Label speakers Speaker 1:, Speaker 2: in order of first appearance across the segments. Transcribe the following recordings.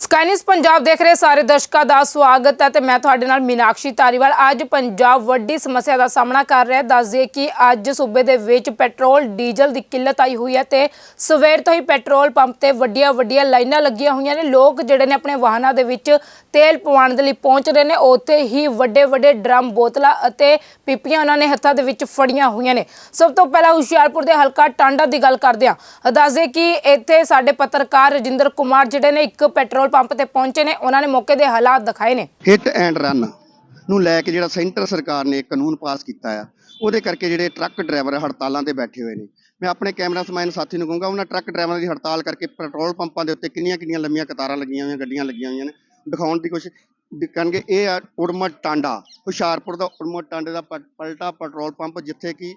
Speaker 1: ਸਕਾਈਨਿਸ ਪੰਜਾਬ ਦੇਖ ਰਹੇ ਸਾਰੇ ਦਰਸ਼ਕਾਂ ਦਾ ਸਵਾਗਤ ਹੈ ਤੇ ਮੈਂ ਤੁਹਾਡੇ ਨਾਲ ਮੀਨਾਕਸ਼ੀ ਤਾਰੀਵਾਲ ਅੱਜ ਪੰਜਾਬ ਵੱਡੀ ਸਮੱਸਿਆ ਦਾ ਸਾਹਮਣਾ ਕਰ ਰਿਹਾ ਹੈ। ਦੱਸ ਕਿ ਅੱਜ ਸੂਬੇ ਦੇ ਵਿੱਚ ਪੈਟਰੋਲ, ਡੀਜ਼ਲ ਦੀ ਕਿੱਲਤ ਆਈ ਹੋਈ ਹੈ ਤੇ ਸਵੇਰ ਤੋਂ ਹੀ ਪੈਟਰੋਲ ਪੰਪ ਤੇ ਵੱਡੀਆਂ ਵੱਡੀਆਂ ਲਾਈਨਾਂ ਲੱਗੀਆਂ ਹੋਈਆਂ ਨੇ। ਲੋਕ ਜਿਹੜੇ ਨੇ ਆਪਣੇ ਵਾਹਨਾਂ ਦੇ ਵਿੱਚ ਤੇਲ ਪਵਾਉਣ ਦੇ ਲਈ ਪਹੁੰਚ ਰਹੇ ਨੇ। ਉੱਥੇ ਹੀ ਵੱਡੇ ਵੱਡੇ ਡਰਮ ਬੋਤਲਾਂ ਅਤੇ ਪੀਪੀਆਂ ਉਹਨਾਂ ਨੇ ਹੱਥਾਂ ਦੇ ਵਿੱਚ ਫੜੀਆਂ ਹੋਈਆਂ ਨੇ। ਸਭ ਤੋਂ ਪਹਿਲਾਂ ਹੁਸ਼ਿਆਰਪੁਰ ਦੇ ਹਲਕਾ ਟਾਂਡਾ ਦੀ ਗੱਲ ਕਰਦੇ ਹਾਂ। ਦੱਸਦੇ ਕਿ ਇੱਥੇ ਸਾਡੇ ਪੱਤਰਕਾਰ ਰਜਿੰਦਰ ਕੁਮਾਰ ਜਿਹੜੇ ਨੇ ਇੱਕ ਪੈਟਰੋਲ ਪੰਪ ਤੇ ਪਹੁੰਚੇ ਨੇ, ਉਹਨਾਂ ਨੇ ਮੌਕੇ ਦੇ ਹਾਲਾਤ ਦਿਖਾਏ ਨੇ।
Speaker 2: ਹਿੱਟ ਐਂਡ ਰਨ ਨੂੰ ਲੈ ਕੇ ਜਿਹੜਾ ਸੈਂਟਰ ਸਰਕਾਰ ਨੇ ਕਾਨੂੰਨ ਪਾਸ ਕੀਤਾ ਆ, ਉਹਦੇ ਕਰਕੇ ਜਿਹੜੇ ਟਰੱਕ ਡਰਾਈਵਰ ਹੜਤਾਲਾਂ ਤੇ ਬੈਠੇ ਹੋਏ ਨੇ। ਮੈਂ ਆਪਣੇ ਕੈਮਰਾਮੈਨ ਸਾਥੀ ਨੂੰ ਕਹੂੰਗਾ, ਉਹਨਾਂ ਟਰੱਕ ਡਰਾਈਵਰਾਂ ਦੀ ਹੜਤਾਲ ਕਰਕੇ ਪੈਟਰੋਲ ਪੰਪਾਂ ਦੇ ਉੱਤੇ ਕਿੰਨੀਆਂ ਕਿੰਨੀਆਂ ਲੰਮੀਆਂ ਕਤਾਰਾਂ ਲੱਗੀਆਂ ਹੋਈਆਂ, ਗੱਡੀਆਂ ਲੱਗੀਆਂ ਹੋਈਆਂ ਨੇ। ਦਿਖਾਉਣ ਦੀ ਕੋਸ਼ਿਸ਼ ਵੀ ਕਰਨਗੇ, ਇਹ ਆ ਉੜਮਟ ਟਾਂਡਾ, ਹੁਸ਼ਿਆਰਪੁਰ ਦਾ ਉੜਮਟ ਟਾਂਡੇ ਦਾ ਪ- ਪਲਟਾ ਪੈਟਰੋਲ ਪੰਪ, ਜਿੱਥੇ ਕਿ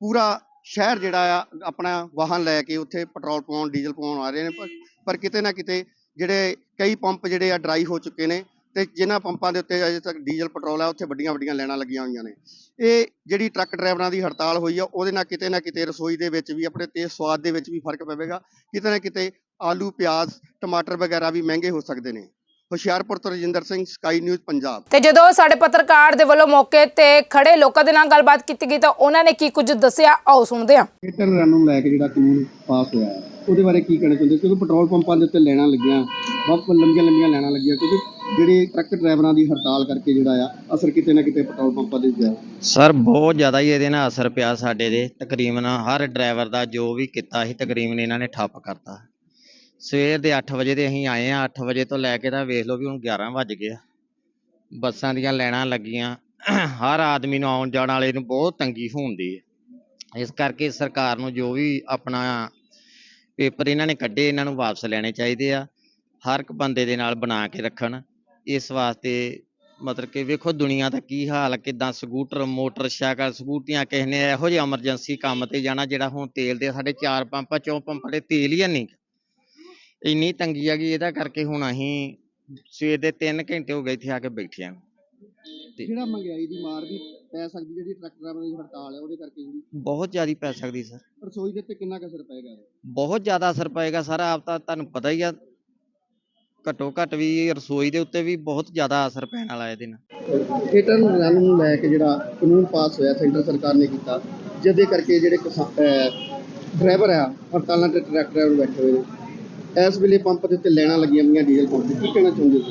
Speaker 2: ਪੂਰਾ ਸ਼ਹਿਰ ਜਿਹੜਾ ਆ, ਆਪਣਾ ਵਾਹਨ ਲੈ ਕੇ ਉੱਥੇ ਪੈਟਰੋਲ ਪਾਉਣ, ਡੀਜ਼ਲ ਪਾਉਣ ਆ ਰਹੇ ਨੇ। ਪਰ ਕਿਤੇ ਨਾ ਕਿਤੇ ਜਿਹੜੇ ਕਈ ਪੰਪ ਜਿਹੜੇ ਆ ਡਰਾਈ ਹੋ ਚੁੱਕੇ ਨੇ ਤੇ ਜਿਨ੍ਹਾਂ ਪੰਪਾਂ ਦੇ ਉੱਤੇ ਅਜੇ ਤੱਕ ਡੀਜ਼ਲ ਪੈਟਰੋਲ ਆ, ਉੱਥੇ ਵੱਡੀਆਂ ਵੱਡੀਆਂ ਲੈਣਾਂ ਲੱਗੀਆਂ ਹੋਈਆਂ ਨੇ। ਇਹ ਜਿਹੜੀ ਟਰੱਕ ਡਰਾਈਵਰਾਂ ਦੀ ਹੜਤਾਲ ਹੋਈ ਆ, ਉਹਦੇ ਨਾਲ ਕਿਤੇ ਨਾ ਕਿਤੇ ਰਸੋਈ ਦੇ ਵਿੱਚ ਵੀ ਆਪਣੇ ਤੇ ਸਵਾਦ ਦੇ ਵਿੱਚ ਵੀ ਫ਼ਰਕ ਪਵੇਗਾ। ਕਿਤੇ ਨਾ ਕਿਤੇ ਆਲੂ, ਪਿਆਜ਼, ਟਮਾਟਰ ਵਗੈਰਾ ਵੀ ਮਹਿੰਗੇ ਹੋ ਸਕਦੇ ਨੇ। ਹੁਸ਼ਿਆਰਪੁਰ ਤੋਂ ਰਜਿੰਦਰ ਸਿੰਘ ਸਕਾਈ ਨਿਊਜ਼ ਪੰਜਾਬ।
Speaker 1: ਤੇ ਜਦੋਂ ਸਾਡੇ ਪੱਤਰਕਾਰ ਦੇ ਵੱਲੋਂ ਮੌਕੇ ਤੇ ਖੜੇ ਲੋਕਾਂ ਦੇ ਨਾਲ ਗੱਲਬਾਤ ਕੀਤੀ ਗਈ ਤਾਂ ਉਹਨਾਂ ਨੇ ਕੀ ਕੁਝ ਦੱਸਿਆ? ਆਓ ਸੁਣਦੇ ਹਾਂ।
Speaker 2: ਰਨ ਨੂੰ ਲੈ ਕੇ ਜਿਹੜਾ ਕਾਨੂੰਨ ਪਾਸ ਹੋਇਆ ਹੈ ਉਹਦੇ ਬਾਰੇ ਕੀ ਕਹਿਣਾ ਚਾਹੁੰਦੇ ਹੋ? ਕਿਉਂਕਿ ਪੈਟਰੋਲ ਪੰਪਾਂ ਦੇ ਉੱਤੇ ਲੈਣਾਂ ਲੱਗੀਆਂ ਬਹੁਤ ਲੰਬੀਆਂ ਲੰਬੀਆਂ ਲੈਣਾਂ ਲੱਗੀਆਂ ਕਿਉਂਕਿ ਜਿਹੜੇ ਟਰੱਕ ਡਰਾਈਵਰਾਂ ਦੀ ਹੜਤਾਲ ਕਰਕੇ ਜਿਹੜਾ ਆ ਅਸਰ ਕਿਤੇ ਨਾ ਕਿਤੇ ਪੈਟਰੋਲ ਪੰਪਾਂ ਦੇ ਉੱਤੇ
Speaker 3: ਸਰ ਬਹੁਤ ਜ਼ਿਆਦਾ ਹੀ ਇਹਦੇ ਨਾਲ ਅਸਰ ਪਿਆ ਸਾਡੇ ਦੇ ਤਕਰੀਬਨ ਹਰ ਡਰਾਈਵਰ ਦਾ ਜੋ ਵੀ ਕੀਤਾ ਸੀ ਤਕਰੀਬਨ ਇਹਨਾਂ ਨੇ ਠੱਪ ਕਰਤਾ। ਸਵੇਰ ਦੇ 8 ਵਜੇ ਦੇ ਅਸੀਂ ਆਏ ਆ 8 ਵਜੇ ਤੋਂ ਲੈ ਕੇ ਤਾਂ ਵੇਖ ਲਓ ਵੀ ਹੁਣ 11 ਵੱਜ ਗਏ ਆ। ਬੱਸਾਂ ਦੀਆਂ ਲਾਈਨਾਂ ਲੱਗੀਆਂ। ਹਰ ਆਦਮੀ ਨੂੰ ਆਉਣ ਜਾਣ ਵਾਲੇ ਨੂੰ ਬਹੁਤ ਤੰਗੀ ਹੁੰਦੀ ਹੈ। ਇਸ ਕਰਕੇ ਸਰਕਾਰ ਨੂੰ ਜੋ ਵੀ ਆਪਣਾ ਪੇਪਰ ਇਹਨਾਂ ਨੇ ਕੱਢੇ, ਇਹਨਾਂ ਨੂੰ ਵਾਪਸ ਲੈਣੇ ਚਾਹੀਦੇ ਆ। ਹਰ ਇੱਕ ਬੰਦੇ ਦੇ ਨਾਲ ਬਣਾ ਕੇ ਰੱਖਣ। ਇਸ ਵਾਸਤੇ ਮਤਲਬ ਕਿ ਵੇਖੋ ਦੁਨੀਆ ਦਾ ਕੀ ਹਾਲ ਹੈ ਕਿਦਾਂ ਸਕੂਟਰ, ਮੋਟਰਸਾਈਕਲ, ਸਕੂਟੀਆਂ, ਕਿਸੇ ਨੇ ਇਹੋ ਜਿਹੇ ਐਮਰਜੈਂਸੀ ਕੰਮ ਤੇ ਜਾਣਾ ਜਿਹੜਾ ਹੁਣ ਤੇਲ ਦੇ ਸਾਡੇ ਚਾਰ ਪੰਪਾਂ, ਚੋਂ ਪੰਪਾਂ ਦੇ ਤੇਲ ਹੀ ਨਹੀਂ। ਇੰਨੀ ਤੰਗੀ ਆ ਗਈ ਇਹਦਾ ਕਰਕੇ ਹੁਣ ਅਸੀਂ ਸਵੇਰ ਦੇ 3 ਘੰਟੇ ਹੋ ਗਏ ਇੱਥੇ ਆ ਕੇ ਬੈਠੇ ਆ।
Speaker 2: ਜਿਹੜਾ ਮਹਿੰਗਾਈ ਦੀ ਮਾਰ ਵੀ ਪੈ ਸਕਦੀ ਜਿਹੜੀ ਟਰੱਕ ਡਰਾਈਵਰਾਂ ਦੀ ਹੜਤਾਲ ਹੈ ਉਹਦੇ ਕਰਕੇ ਜਿਹੜੀ
Speaker 3: ਬਹੁਤ ਜ਼ਿਆਦਾ ਪੈ ਸਕਦੀ ਸਰ।
Speaker 2: ਰਸੋਈ ਦੇ ਉੱਤੇ ਕਿੰਨਾ ਕੁ ਅਸਰ ਪਏਗਾ?
Speaker 3: ਬਹੁਤ ਜ਼ਿਆਦਾ ਅਸਰ ਪਏਗਾ ਸਰ ਆਪ ਤਾਂ ਤੁਹਾਨੂੰ ਪਤਾ ਹੀ ਆ। ਘੱਟੋ ਘੱਟ ਵੀ ਰਸੋਈ ਦੇ ਉੱਤੇ ਵੀ ਬਹੁਤ ਜ਼ਿਆਦਾ ਅਸਰ ਪੈਣ ਵਾਲਾ ਇਹਦੇ ਨਾਲ।
Speaker 2: ਹਿੱਟ ਐਂਡ ਰਨ ਨੂੰ ਲੈ ਕੇ ਜਿਹੜਾ ਕਾਨੂੰਨ ਪਾਸ ਹੋਇਆ ਸੈਂਟਰ ਸਰਕਾਰ ਨੇ ਕੀਤਾ ਜਿਹਦੇ ਕਰਕੇ ਜਿਹੜੇ ਡਰਾਈਵਰ ਆ ਹੜਤਾਲਾਂ ਤੇ ਟਰੱਕ ਡਰਾਈਵਰ ਬੈਠੇ ਹੋਏ ਨੇ। ਇਸ ਵੇਲੇ ਪੰਪ ਦੇ ਉੱਤੇ ਲੈਣਾਂ ਲੱਗੀਆਂ ਹੋਈਆਂ ਡੀਜ਼ਲ ਪੰਪ ਤੇ। ਕੀ ਕਹਿਣਾ ਚਾਹੁੰਦੇ ਹੋ?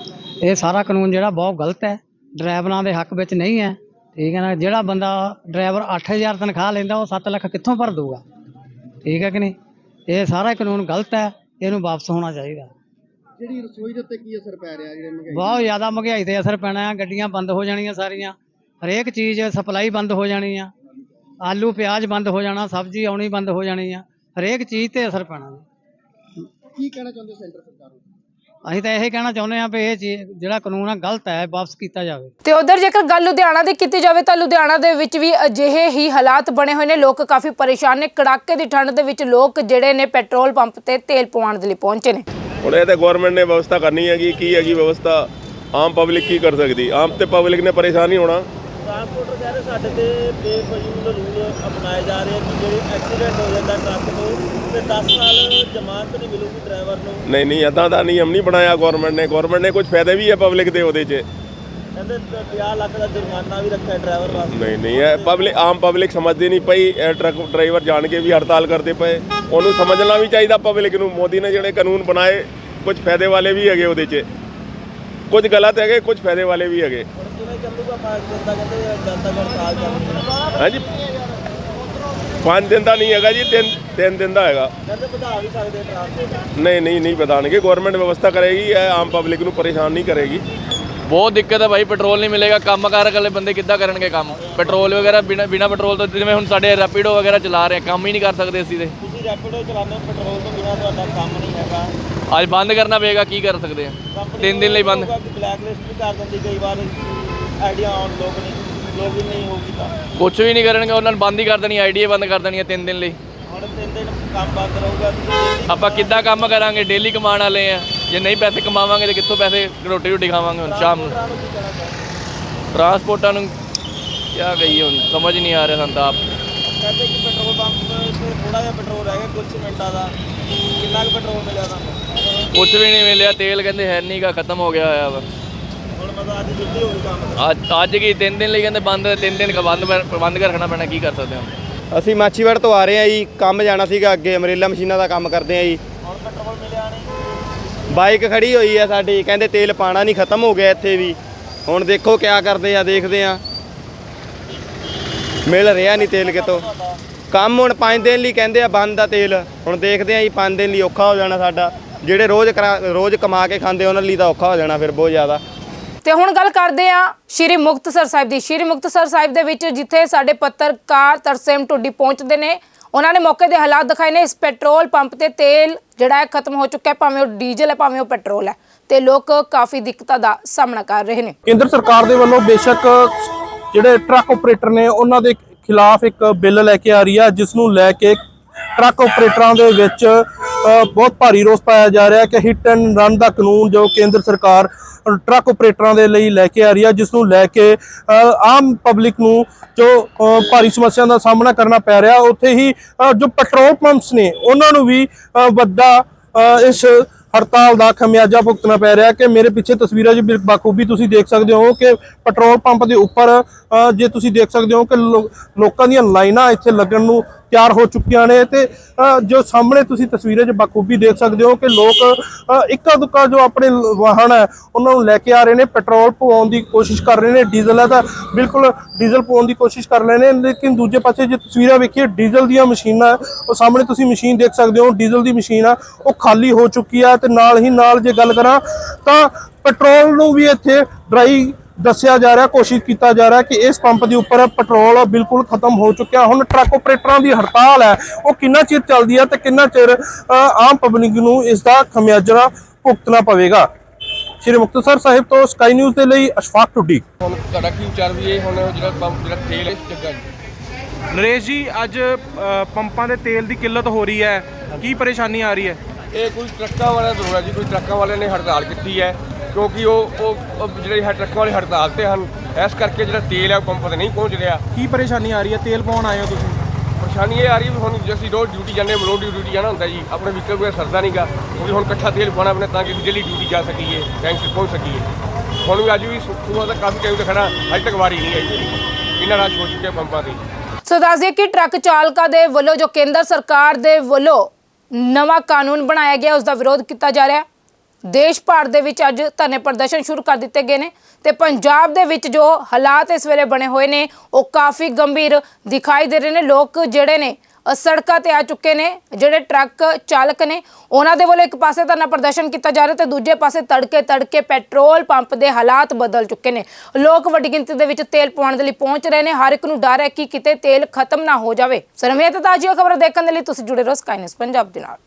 Speaker 4: ਇਹ ਸਾਰਾ ਕਾਨੂੰਨ ਜਿਹੜਾ ਬਹੁਤ ਗਲਤ ਹੈ। ਡਰਾਈਵਰਾਂ ਦੇ ਹੱਕ ਵਿੱਚ ਨਹੀਂ ਹੈ। ਠੀਕ ਹੈ ਨਾ? ਜਿਹੜਾ ਬੰਦਾ ਡਰਾਈਵਰ 8000 ਤਨਖਾਹ ਲੈਂਦਾ ਉਹ 7 ਲੱਖ ਕਿੱਥੋਂ ਭਰ ਦੂਗਾ ਠੀਕ ਹੈ ਕਿ ਨਹੀਂ? ਇਹ ਸਾਰਾ ਕਾਨੂੰਨ ਗਲਤ ਹੈ। ਇਹਨੂੰ ਵਾਪਸ ਹੋਣਾ ਚਾਹੀਦਾ।
Speaker 2: ਜਿਹੜੀ ਰਸੋਈ ਦੇ ਉੱਤੇ ਕੀ ਅਸਰ ਪੈ ਰਿਹਾ ਜਿਹੜੇ ਮਹਿੰਗਾਈ
Speaker 4: ਬਹੁਤ ਜ਼ਿਆਦਾ ਮਹਿੰਗਾਈ ਤੇ ਅਸਰ ਪੈਣਾ ਹੈ। ਗੱਡੀਆਂ ਬੰਦ ਹੋ ਜਾਣੀਆਂ ਸਾਰੀਆਂ। ਹਰੇਕ ਚੀਜ਼ ਸਪਲਾਈ ਬੰਦ ਹੋ ਜਾਣੀ ਆ। ਆਲੂ ਪਿਆਜ਼ ਬੰਦ ਹੋ ਜਾਣਾ ਸਬਜ਼ੀ ਆਉਣੀ ਬੰਦ ਹੋ ਜਾਣੀ ਆ। ਹਰੇਕ ਚੀਜ਼ ਤੇ ਅਸਰ ਪੈਣਾ।
Speaker 2: ਕੀ ਕਹਿਣਾ ਚਾਹੁੰਦੇ ਸੈਂਟਰ ਸਰਕਾਰ ਨੂੰ?
Speaker 4: ਅਸੀਂ ਤਾਂ ਇਹ ਕਹਿਣਾ ਚਾਹੁੰਦੇ ਹਾਂ ਵੀ ਇਹ ਚੀਜ਼ ਜਿਹੜਾ ਕਾਨੂੰਨ ਆ ਗਲਤ ਹੈ ਵਾਪਸ ਕੀਤਾ ਜਾਵੇ।
Speaker 1: ਤੇ ਉਧਰ ਜੇਕਰ ਗੱਲ ਲੁਧਿਆਣਾ ਦੀ ਕੀਤੀ ਜਾਵੇ ਤਾਂ ਲੁਧਿਆਣਾ ਦੇ ਵਿੱਚ ਵੀ ਅਜਿਹੇ ਹੀ ਹਾਲਾਤ ਬਣੇ ਹੋਏ ਨੇ। ਲੋਕ ਕਾਫੀ ਪਰੇਸ਼ਾਨ ਨੇ। ਕੜਾਕੇ ਦੀ ਠੰਡ ਦੇ ਵਿੱਚ ਲੋਕ ਜਿਹੜੇ ਨੇ ਪੈਟਰੋਲ ਪੰਪ ਤੇ ਤੇਲ ਪਵਾਉਣ ਦੇ ਲਈ ਪਹੁੰਚੇ ਨੇ।
Speaker 5: ਹੁਣ ਇਹ ਤੇ ਗਵਰਨਮੈਂਟ ਨੇ ਵਿਵਸਥਾ ਕਰਨੀ ਹੈਗੀ ਕੀ ਹੈਗੀ ਵਿਵਸਥਾ? ਆਮ ਪਬਲਿਕ ਕੀ ਕਰ ਸਕਦੀ? ਆਮ ਤੇ ਪਬਲਿਕ ਨੇ ਪਰੇਸ਼ਾਨ ਨਹੀਂ ਹੋਣਾ।
Speaker 6: ਟਰਾਂਸਪੋਰਟਰ ਕਹਿ ਰਹੇ ਸਾਡੇ ਤੇ ਬੇਫਜ਼ੂਲ ਰੂਲ ਅਪਣਾਏ ਜਾ ਰਹੇ ਆ ਕਿ ਜਿਹੜੇ ਐਕਸੀਡੈਂਟ ਹੋ ਜਾਂਦਾ ਟਰੱਕ ਤੋਂ ਤੇ 10 ਸਾਲ ਜ਼ਮਾਨਤ ਨਹੀਂ ਮਿਲੂਗੀ ਡਰਾਈਵਰ ਨੂੰ।
Speaker 5: ਨਹੀਂ ਨਹੀਂ ਇਦਾਂ ਦਾ ਨਿਯਮ ਨਹੀਂ ਬਣਾਇਆ ਗਵਰਨਮੈਂਟ ਨੇ। ਗਵਰਨਮੈਂਟ ਨੇ ਕੁਝ ਫਾਇਦੇ ਵੀ ਹੈ ਪਬਲਿਕ ਦੇ ਉਹਦੇ 'ਚ।
Speaker 6: ਕਹਿੰਦੇ 50 ਲੱਖ ਦਾ ਜੁਰਮਾਨਾ ਵੀ ਰੱਖਿਆ ਡਰਾਈਵਰ ਵਾਸਤੇ।
Speaker 5: ਨਹੀਂ ਨਹੀਂ ਇਹ ਪਬਲਿਕ ਆਮ ਪਬਲਿਕ ਸਮਝਦੀ ਨਹੀਂ ਪਈ। ਇਹ ਟਰੱਕ ਡਰਾਈਵਰ ਜਾਣ ਕੇ ਵੀ ਹੜਤਾਲ ਕਰਦੇ ਪਏ। ਉਹਨੂੰ ਸਮਝਣਾ ਵੀ ਚਾਹੀਦਾ ਪਬਲਿਕ ਨੂੰ। ਮੋਦੀ ਨੇ ਜਿਹੜੇ ਕਾਨੂੰਨ ਬਣਾਏ ਕੁਝ ਫਾਇਦੇ ਵਾਲੇ ਵੀ ਹੈਗੇ ਉਹਦੇ 'ਚ। ਕੁਝ ਗਲਤ ਹੈਗੇ ਕੁਝ ਫਾਇਦੇ ਵਾਲੇ ਵੀ ਹੈਗੇ।
Speaker 6: ਚੱਲੂਗਾ ਪੰਜ ਦਿਨ ਦਾ ਕਹਿੰਦੇ ਜਨਤਾ ਹੜਤਾਲ ਚੱਲੂਗੀ
Speaker 5: ਹਾਂਜੀ। 5 ਦਿਨ ਦਾ ਨਹੀਂ ਹੈਗਾ ਜੀ 3 3 ਦਿਨ ਦਾ ਹੈਗਾ।
Speaker 6: ਕਹਿੰਦੇ ਵਧਾ ਵੀ ਸਕਦੇ ਟਰਾਂਸਪੋਰਟ
Speaker 5: ਨਹੀਂ ਨਹੀਂ ਨਹੀਂ ਬਤਾਣਗੇ ਗਵਰਨਮੈਂਟ ਵਿਵਸਥਾ ਕਰੇਗੀ ਇਹ ਆਮ ਪਬਲਿਕ ਨੂੰ ਪਰੇਸ਼ਾਨ ਨਹੀਂ ਕਰੇਗੀ।
Speaker 7: ਬਹੁਤ ਦਿੱਕਤ ਹੈ ਭਾਈ ਪੈਟਰੋਲ ਨਹੀਂ ਮਿਲੇਗਾ। ਕੰਮ ਕਾਰ ਵਾਲੇ ਬੰਦੇ ਕਿੱਦਾਂ ਕਰਨਗੇ ਕੰਮ? ਪੈਟਰੋਲ ਵਗੈਰਾ ਬਿਨਾ ਬਿਨਾ ਪੈਟਰੋਲ ਤੋਂ ਜਿਵੇਂ ਹੁਣ ਸਾਡੇ ਰੈਪੀਡੋ ਵਗੈਰਾ ਚਲਾ ਰਹੇ ਕੰਮ ਹੀ ਨਹੀਂ ਕਰ ਸਕਦੇ ਅਸੀਂ ਤੇ।
Speaker 6: ਤੁਸੀਂ ਰੈਪਿਡੋ ਚਲਾਉਂਦੇ ਹੋ ਪੈਟਰੋਲ ਤੋਂ ਬਿਨਾਂ ਤੁਹਾਡਾ ਕੰਮ ਨਹੀਂ ਹੈਗਾ।
Speaker 7: ਅੱਜ ਬੰਦ ਕਰਨਾ ਪਏਗਾ ਕੀ ਕਰ ਸਕਦੇ ਆ?
Speaker 6: ਕੰਪਨੀ
Speaker 7: ਤਿੰਨ ਦਿਨ ਲਈ ਬੰਦ।
Speaker 6: ਬਲੈਕ ਲਿਸਟ ਵੀ ਕਰ ਦਿੰਦੀ ਕਈ ਵਾਰ। ਆਈਡੀਆ ਆਨ ਲੋਕ ਨਹੀਂ ਲੋਕ ਹੀ ਨਹੀਂ ਹੋਊਗੀ ਤਾਂ
Speaker 7: ਕੁਝ ਵੀ ਨਹੀਂ ਕਰਨਗੇ ਉਹਨਾਂ ਨੇ ਬੰਦ ਹੀ ਕਰ ਦੇਣੀ ਆਈਡੀਆ ਬੰਦ ਕਰ ਦੇਣੀ ਹੈ ਤਿੰਨ ਦਿਨ ਲਈ।
Speaker 6: ਹੁਣ ਤਿੰਨ ਦਿਨ ਕੰਮ ਬੰਦ ਰਹੂਗਾ ਤੁਸੀਂ
Speaker 7: ਆਪਾਂ ਕਿੱਦਾਂ ਕੰਮ ਕਰਾਂਗੇ? ਡੇਲੀ ਕਮਾਉਣ ਵਾਲੇ ਆ। ਜੇ ਨਹੀਂ ਪੈਸੇ ਕਮਾਵਾਂਗੇ ਤੇ ਕਿੱਥੋਂ ਪੈਸੇ ਰੋਟੀ ਰੋਟੀ ਖਾਵਾਂਗੇ ਹੁਣ ਸ਼ਾਮ ਨੂੰ?
Speaker 6: ਕੀ
Speaker 7: ਟਰਾਂਸਪੋਰਟਾਂ ਨੂੰ ਕਿਆ ਕਹੀਏ ਹੁਣ ਸਮਝ ਨਹੀਂ ਆ ਰਿਹਾ ਆਪ।
Speaker 6: ਕਹਿੰਦੇ ਕਿ ਪੈਟਰੋਲ ਪੰਪ ਤੇ ਥੋੜਾ ਜਿਹਾ ਪੈਟਰੋਲ ਰਹਿ ਗਿਆ ਕੁਝ ਮਿੰਟਾਂ ਦਾ। ਕਿੰਨਾ ਕੁ ਪੈਟਰੋਲ ਮਿਲਿਆ ਤੁਹਾਨੂੰ?
Speaker 7: ਕੁਝ ਵੀ ਨਹੀਂ ਮਿਲਿਆ ਤੇਲ ਕਹਿੰਦੇ ਹੈ ਨਹੀਂਗਾ ਖਤਮ ਹੋ ਗਿਆ ਹੋਇਆ ਵਾ।
Speaker 6: ਅੱਜ ਛੁੱਟੀ ਹੋ ਗਈ ਕੰਮ
Speaker 7: ਅੱਜ ਅੱਜ ਕੀ ਤਿੰਨ ਦਿਨ ਲਈ ਕਹਿੰਦੇ ਬੰਦ ਤਿੰਨ ਦਿਨ ਕ ਬੰਦ ਬੰਦ ਕਰ ਰੱਖਣਾ ਪੈਣਾ ਕੀ ਕਰ ਸਕਦੇ ਹਾਂ
Speaker 8: ਅਸੀਂ ਮਾਛੀਵਾੜ ਤੋਂ ਆ ਰਹੇ ਆ ਜੀ ਕੰਮ ਜਾਣਾ ਸੀਗਾ ਅੱਗੇ ਅਮਰੇਲਾ ਮਸ਼ੀਨਾਂ ਦਾ ਕੰਮ ਕਰਦੇ ਆ ਜੀ।
Speaker 6: ਹੁਣ ਪੈਟਰੋਲ ਮਿਲਿਆ ਨਹੀਂ।
Speaker 8: ਬਾਈਕ ਖੜੀ ਹੋਈ ਆ ਸਾਡੀ ਕਹਿੰਦੇ ਤੇਲ ਪਾਣਾ ਨਹੀਂ ਖਤਮ ਹੋ ਗਿਆ ਇੱਥੇ ਵੀ। ਹੁਣ ਦੇਖੋ ਕਿਆ ਕਰਦੇ ਆ ਦੇਖਦੇ ਆ ਮਿਲ ਰਿਹਾ ਨਹੀਂ ਤੇਲ ਕਿਤੋਂ। ਕੰਮ ਹੁਣ 5 ਦਿਨ ਲਈ ਕਹਿੰਦੇ ਆ ਬੰਦ ਆ ਤੇਲ। ਹੁਣ ਦੇਖਦੇ ਆ ਜੀ 5 ਦਿਨ ਲਈ ਔਖਾ ਹੋ ਜਾਣਾ ਸਾਡਾ। ਜਿਹੜੇ ਰੋਜ਼ ਕਰਾ- ਰੋਜ਼ ਕਮਾ ਕੇ ਖਾਂਦੇ ਉਹਨਾਂ ਲਈ ਤਾਂ ਔਖਾ ਹੋ ਜਾਣਾ ਫਿਰ ਬਹੁਤ ਜ਼ਿਆਦਾ।
Speaker 1: ਤੇ ਹੁਣ ਗੱਲ ਕਰਦੇ ਆ ਸ਼੍ਰੀ ਮੁਕਤਸਰ ਸਾਹਿਬ ਦੀ। ਸ਼੍ਰੀ ਮੁਕਤਸਰ ਸਾਹਿਬ ਦੇ ਵਿੱਚ ਜਿੱਥੇ ਸਾਡੇ ਪੱਤਰਕਾਰ ਤਰਸੇਮ ਟੁੱਡੀ ਪਹੁੰਚਦੇ ਨੇ, ਉਹਨਾਂ ਨੇ ਮੌਕੇ ਦੇ ਹਾਲਾਤ ਦਿਖਾਏ ਨੇ। ਇਸ ਪੈਟਰੋਲ ਪੰਪ ਤੇ ਤੇਲ ਜਿਹੜਾ ਹੈ ਖਤਮ ਹੋ ਚੁੱਕਾ ਹੈ, ਭਾਵੇਂ ਉਹ ਡੀਜ਼ਲ ਹੈ, ਭਾਵੇਂ ਉਹ ਪੈਟਰੋਲ ਹੈ। ਤੇ ਲੋਕ ਕਾਫੀ ਦਿੱਕਤਾਂ ਦਾ ਸਾਹਮਣਾ ਕਰ ਰਹੇ ਨੇ।
Speaker 9: ਕੇਂਦਰ ਸਰਕਾਰ ਦੇ ਵੱਲੋਂ ਬੇਸ਼ੱਕ ਜਿਹੜੇ ਟਰੱਕ ਆਪਰੇਟਰ ਨੇ, ਉਹਨਾਂ ਦੇ ਖਿਲਾਫ ਇੱਕ ਬਿੱਲ ਲੈ ਕੇ ਆ ਰਹੀ ਹੈ ਜਿਸ ਨੂੰ ਲੈ ਕੇ ਟਰੱਕ ਆਪਰੇਟਰਾਂ ਦੇ ਵਿੱਚ ਬਹੁਤ ਭਾਰੀ ਰੋਸ ਪਾਇਆ ਜਾ ਰਿਹਾ ਹੈ ਕਿ ਹਿੱਟ ਐਂਡ ਰਨ ਦਾ ਕਾਨੂੰਨ ਜੋ ਕੇਂਦਰ ਸਰਕਾਰ ਟਰੱਕ ਆਪਰੇਟਰਾਂ ਦੇ ਲਈ ਲੈ ਕੇ ਆ ਰਹੀ ਹੈ ਜਿਸ ਨੂੰ ਲੈ ਕੇ ਆਮ ਪਬਲਿਕ ਨੂੰ ਜੋ ਭਾਰੀ ਸਮੱਸਿਆ ਦਾ ਸਾਹਮਣਾ ਕਰਨਾ ਪੈ ਰਿਹਾ, ਉੱਥੇ ਹੀ ਜੋ ਪੈਟਰੋਲ ਪੰਪਸ ਨੇ, ਉਹਨਾਂ ਨੂੰ ਵੀ ਵੱਡਾ ਇਸ ਹੜਤਾਲ ਦਾ ਖਮਿਆਜਾ ਭੁਗਤਣਾ ਪੈ ਰਿਹਾ ਕਿ ਮੇਰੇ ਪਿੱਛੇ ਤਸਵੀਰਾਂ 'ਚ ਬਾਖੂਬੀ ਤੁਸੀਂ ਦੇਖ ਸਕਦੇ ਹੋ ਕਿ ਪੈਟਰੋਲ ਪੰਪ ਦੇ ਉੱਪਰ ਜੇ ਤੁਸੀਂ ਦੇਖ ਸਕਦੇ ਹੋ ਕਿ ਲੋ- ਲੋਕਾਂ ਦੀਆਂ ਲਾਈਨਾਂ ਇੱਥੇ ਲੱਗਣ ਨੂੰ ਤਿਆਰ ਹੋ ਚੁੱਕੀਆਂ ਨੇ ਤੇ ਜੋ ਸਾਹਮਣੇ ਤੁਸੀਂ ਤਸਵੀਰਾਂ 'ਚ ਬਾਖੂਬੀ ਦੇਖ ਸਕਦੇ ਹੋ ਕਿ ਲੋਕ ਅ, ਇੱਕਾ ਦੁੱਕਾ ਜੋ ਆਪਣੇ ਵਾਹਨ ਹੈ ਉਹਨਾਂ ਨੂੰ ਲੈ ਕੇ ਆ ਰਹੇ ਨੇ ਪੈਟਰੋਲ ਪਵਾਉਣ ਦੀ ਕੋਸ਼ਿਸ਼ ਕਰ ਰਹੇ ਨੇ ਡੀਜ਼ਲ ਹੈ ਤਾਂ ਬਿਲਕੁਲ ਡੀਜ਼ਲ ਪਵਾਉਣ ਦੀ ਕੋਸ਼ਿਸ਼ ਕਰ ਰਹੇ ਨੇ ਲੇਕਿਨ ਦੂਜੇ ਪਾਸੇ ਜੇ ਤਸਵੀਰਾਂ ਵੇਖੀਏ ਡੀਜ਼ਲ ਦੀਆਂ ਮਸ਼ੀਨਾਂ ਉਹ ਸਾਹਮਣੇ ਤੁਸੀਂ ਮਸ਼ੀਨ ਦੇਖ ਸਕਦੇ ਹੋ ਡੀਜ਼ਲ ਦੀ ਮਸ਼ੀਨ ਆ ਉਹ ਖਾਲੀ ਹੋ ਚੁੱਕੀ ਆ ਤੇ ਨਾਲ ਹੀ ਨਾਲ ਜੇ ਗੱਲ ਕਰਾਂ ਤਾਂ ਪੈਟਰੋਲ ਨੂੰ ਵੀ ਇੱਥੇ ਡਰਾਈ ਦੱਸਿਆ ਜਾ ਰਿਹਾ ਕੋਸ਼ਿਸ਼ ਕੀਤਾ ਜਾ ਰਿਹਾ ਕਿ ਇਸ ਪੰਪ ਦੇ ਉੱਪਰ ਪੈਟਰੋਲ ਬਿਲਕੁਲ ਖਤਮ ਹੋ ਚੁੱਕਿਆ। ਹੁਣ ਟਰੱਕ ਆਪਰੇਟਰਾਂ ਦੀ ਹੜਤਾਲ ਹੈ। ਉਹ ਕਿੰਨਾ ਚਿਰ ਚੱਲਦੀ ਹੈ ਤੇ ਕਿੰਨਾ ਚਿਰ ਆਮ ਪਬਲਿਕ ਨੂੰ ਇਸ ਦਾ ਖਮਿਆਜਾ ਭੁਗਤਣਾ ਪਵੇਗਾ? ਸ਼੍ਰੀ ਮੁਕਤਸਰ ਸਾਹਿਬ ਤੋਂ ਸਕਾਈ ਨਿਊਜ਼ ਦੇ ਲਈ ਅਸ਼ਫਾਕ ਟੁੱਡੀ
Speaker 10: ਹੁਣ ਤੁਹਾਡਾ ਕੀ ਵਿਚਾਰ ਵੀ ਇਹ ਹੁਣ ਜਿਹੜਾ ਪੰਪ ਜਿਹੜਾ ਤੇਲ ਹੈ ਜੱਗਾ ਜੀ?
Speaker 11: ਨਰੇਸ਼ ਜੀ ਅੱਜ ਪੰਪਾਂ ਦੇ ਤੇਲ ਦੀ ਕਿੱਲਤ ਹੋ ਰਹੀ ਹੈ। ਕੀ ਪਰੇਸ਼ਾਨੀ ਆ ਰਹੀ ਹੈ?
Speaker 10: ਇਹ ਕੋਈ ਟਰੱਕਾਂ ਵਾਲਾ ਦਾ ਹੈ ਜੀ ਕੋਈ ਟਰੱਕਾਂ ਵਾਲਿਆਂ ਨੇ ਹੜਤਾਲ ਕੀਤੀ ਹੈ। ਕਿਉਂਕਿ ਉਹ ਉਹ ਉਹ ਜਿਹੜੇ ਹੈ ਟਰੱਕਾਂ ਵਾਲੇ ਹੜਤਾਲ ਤੇ ਹਨ ਇਸ ਕਰਕੇ ਜਿਹੜਾ ਤੇਲ ਹੈ ਉਹ ਪੰਪ ਤੇ ਨਹੀਂ ਪਹੁੰਚ ਰਿਹਾ।
Speaker 11: ਕੀ ਪਰੇਸ਼ਾਨੀ ਆ ਰਹੀ ਹੈ? ਤੇਲ ਪਾਉਣ ਆਏ ਹੋ ਤੁਸੀਂ?
Speaker 10: ਪਰੇਸ਼ਾਨੀ ਇਹ ਆ ਰਹੀ ਵੀ ਹੁਣ ਜੇ ਅਸੀਂ ਰੋਜ਼ ਡਿਊਟੀ ਜਾਂਦੇ ਹਾਂ ਰੋਜ਼ ਡਿਊਟੀ ਜਾਣਾ ਹੁੰਦਾ ਜੀ ਆਪਣੇ ਵਹੀਕਲ ਕੋਈ ਸਰਦਾ ਨਹੀਂਗਾ ਕਿਉਂਕਿ ਹੁਣ ਇਕੱਠਾ ਤੇਲ ਪਾਉਣਾ ਆਪਣੇ ਤਾਂ ਕਿ ਜਲਦੀ ਡਿਊਟੀ ਜਾ ਸਕੀਏ ਬੈਂਕ 'ਚ ਪਹੁੰਚ ਸਕੀਏ। ਹੁਣ ਵੀ ਅੱਜ ਵੀ ਸੁਖੂਆ ਦਾ ਕਾਫੀ ਟਾਈਮ ਤੇ ਖੜਾ ਅਜੇ ਤੱਕ ਵਾਰੀ ਨਹੀਂ ਆਈ ਮੇਰੀ ਇੰਨਾ ਰਸ਼ ਹੋ ਚੁੱਕਿਆ ਪੰਪਾਂ ਤੇ।
Speaker 1: ਸੋ ਦੱਸ ਦਈਏ ਕਿ ਟਰੱਕ ਚਾਲਕਾਂ ਦੇ ਵੱਲੋਂ ਜੋ ਕੇਂਦਰ ਸਰਕਾਰ ਦੇ ਵੱਲੋਂ ਨਵਾਂ ਕਾਨੂੰਨ ਬਣਾਇਆ ਗਿਆ ਉਸ ਦਾ ਵਿਰੋਧ ਕੀਤਾ ਜਾ ਰਿਹਾ ਹੈ। ਦੇਸ਼ ਭਰ ਦੇ ਵਿੱਚ ਅੱਜ ਧਰਨੇ ਪ੍ਰਦਰਸ਼ਨ ਸ਼ੁਰੂ ਕਰ ਦਿੱਤੇ ਗਏ ਨੇ ਤੇ ਪੰਜਾਬ ਦੇ ਵਿੱਚ ਜੋ ਹਾਲਾਤ ਇਸ ਵੇਲੇ ਬਣੇ ਹੋਏ ਨੇ, ਉਹ ਕਾਫੀ ਗੰਭੀਰ ਦਿਖਾਈ ਦੇ ਰਹੇ ਨੇ। ਲੋਕ ਜਿਹੜੇ ਨੇ ਸੜਕਾਂ ਤੇ ਆ ਚੁੱਕੇ ਨੇ, ਜਿਹੜੇ ਟਰੱਕ ਚਾਲਕ ਨੇ, ਉਹਨਾਂ ਦੇ ਵੱਲੋਂ ਇੱਕ ਪਾਸੇ ਧਰਨਾ ਪ੍ਰਦਰਸ਼ਨ ਕੀਤਾ ਜਾ ਰਿਹਾ ਤੇ ਦੂਜੇ ਪਾਸੇ ਤੜਕੇ ਤੜਕੇ ਪੈਟਰੋਲ ਪੰਪ ਦੇ ਹਾਲਾਤ ਬਦਲ ਚੁੱਕੇ ਨੇ। ਲੋਕ ਵੱਡੀ ਗਿਣਤੀ ਦੇ ਵਿੱਚ ਤੇਲ ਪਵਾਉਣ ਦੇ ਲਈ ਪਹੁੰਚ ਰਹੇ ਨੇ। ਹਰ ਇੱਕ ਨੂੰ ਡਰ ਹੈ ਕਿ ਕਿਤੇ ਤੇਲ ਖਤਮ ਨਾ ਹੋ ਜਾਵੇ। ਸਰਮੇਤ ਤਾਜ਼ੀਆਂ ਖ਼ਬਰ ਦੇਖਣ ਦੇ ਲਈ ਤੁਸੀਂ ਜੁੜੇ ਰਹੋ ਸਕਾਈ ਨਿਊਜ਼ ਪੰਜਾਬ ਦੇ ਨਾਲ।